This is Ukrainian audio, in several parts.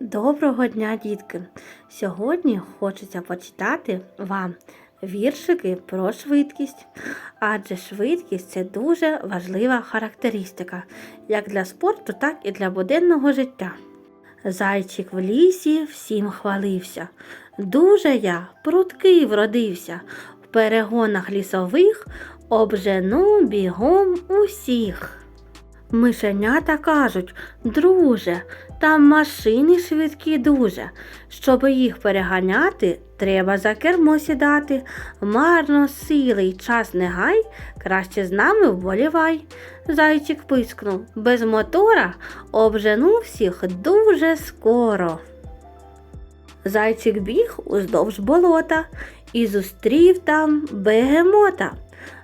Доброго дня, дітки! Сьогодні хочеться почитати вам віршики про швидкість, адже швидкість це дуже важлива характеристика як для спорту, так і для буденного життя. Зайчик в лісі всім хвалився. Дуже я прудкий вродився, в перегонах лісових обжену бігом усіх. Мишенята кажуть, друже, там машини швидкі дуже. Щоб їх переганяти, треба за кермо сідати. Марно сили й час не гай, краще з нами вболівай. Зайчик пискнув, без мотора обжену всіх дуже скоро. Зайчик біг уздовж болота і зустрів там бегемота.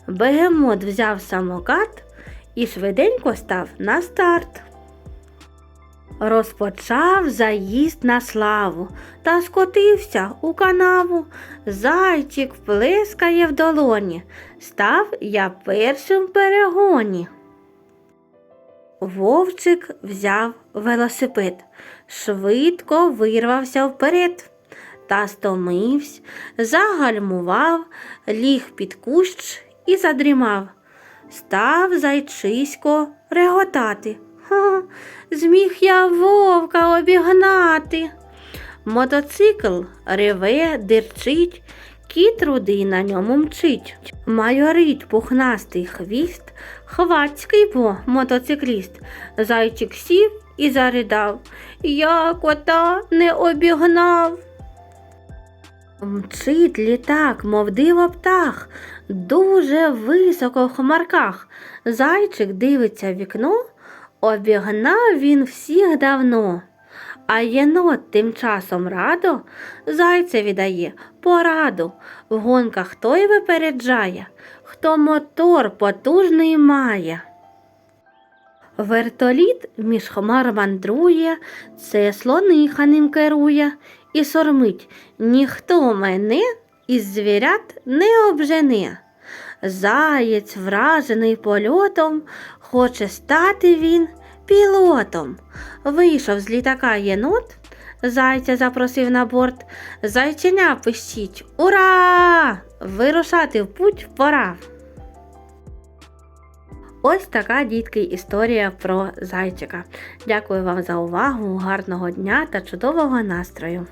Бегемот взяв самокат і швиденько став на старт. Розпочав заїзд на славу та скотився у канаву. Зайчик плескає в долоні. Став я першим в перегоні. Вовчик взяв велосипед, швидко вирвався вперед. Та стомився, загальмував, ліг під кущ і задрімав. Став зайчисько реготати. Ха, зміг я вовка обігнати. Мотоцикл реве, дирчить, кіт рудий на ньому мчить. Майорить пухнастий хвіст, хвацький бо мотоцикліст. Зайчик сів і заридав. Я кота не обігнав. Мчить літак, мов диво птах, дуже високо в хмарках. Зайчик дивиться в вікно, обігнав він всіх давно. А єнот тим часом радо зайцеві дає пораду. В гонках той випереджає, хто мотор потужний має. Вертоліт між хмар мандрує, це слониха ним керує і сормить. Ніхто мене із звірят не обжене. Заєць, вражений польотом, хоче стати він пілотом. Вийшов з літака єнот, зайця запросив на борт. Зайченя пищить. Ура! Вирушати в путь пора. Ось така дітки історія про зайчика. Дякую вам за увагу, гарного дня та чудового настрою!